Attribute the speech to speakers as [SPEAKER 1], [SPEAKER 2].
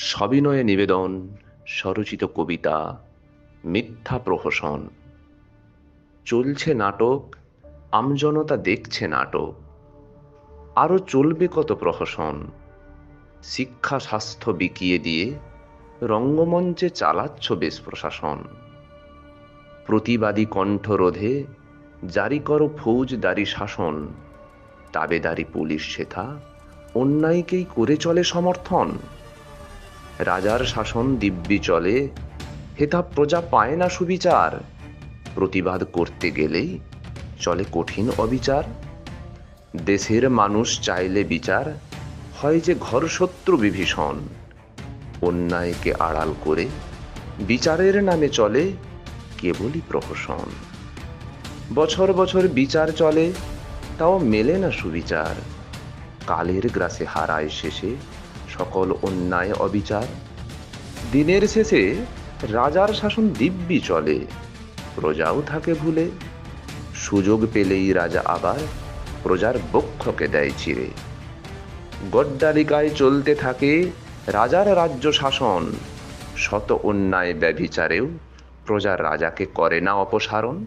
[SPEAKER 1] সবিনয়ে নিবেদন, স্বরচিত কবিতা, মিথ্যা প্রহসন। চলছে নাটক, আমজনতা দেখছে নাটক। আরও চলবে কত প্রহসন। শিক্ষা স্বাস্থ্য বিকিয়ে দিয়ে রঙ্গমঞ্চে চালাচ্ছ বেশ প্রশাসন। প্রতিবাদী কণ্ঠরোধে জারি করো ফৌজদারি শাসন। তাবেদারি পুলিশ সেথা অন্যায়কেই করে চলে সমর্থন। রাজার শাসন দিব্যি চলে হেতা প্রজা পায় না সুবিচার। প্রতিবাদ করতে গেলেই চলে কঠিন অবিচার। দেশের মানুষ চাইলে বিচার, হয় যে ঘর শত্রু বিভীষণ। অন্যায়কে আড়াল করে বিচারের নামে চলে কেবলই প্রহসন। বছর বছর বিচার চলে, তাও মেলে না সুবিচার। কালের গ্রাসে হারায় শেষে সকল অন্যায় অবিচার। দিনের শেষে রাজার শাসন দিব্যি চলে, প্রজাও থাকে ভুলে। সুযোগ পেলেই রাজা আবার প্রজার বক্ষকে দেয় চিরে। গড্ডালিকায় চলতে থাকে রাজার রাজ্য শাসন। শত অন্যায় ব্যভিচারেও প্রজার রাজাকে করে না অপসারণ।